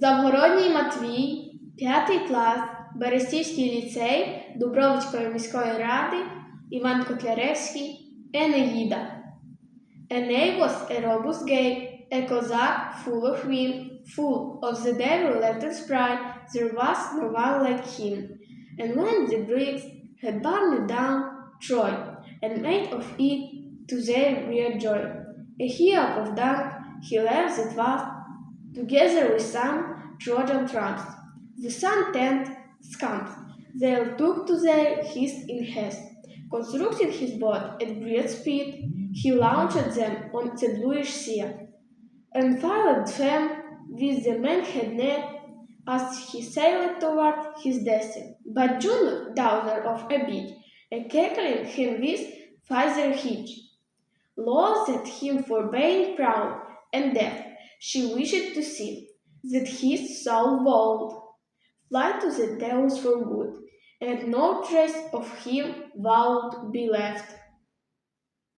Завгородній Матвій, п'ятий клас, Берестівський ліцей Дубровицької міської ради, Іван Котляревський, Енеїда. Enei was a robust gay, a Cossack full of vim, full of the devil left and sprite, there was no one like him. And when the Greeks had burned down Troy, and made of it to their real joy, a heap of dung he left that was, together with some Trojan trumps. The sun tent scamps, they took to their haste in haste. Constructing his boat at great speed, he launched them on the bluish sea, and followed them with the men had net as he sailed toward his destiny. But Juno, daughter of Abid, a cackling him with father hitch, loathed at him for being proud and deaf. She wished to see that his soul bold fly to the devils for good, and no trace of him would be left.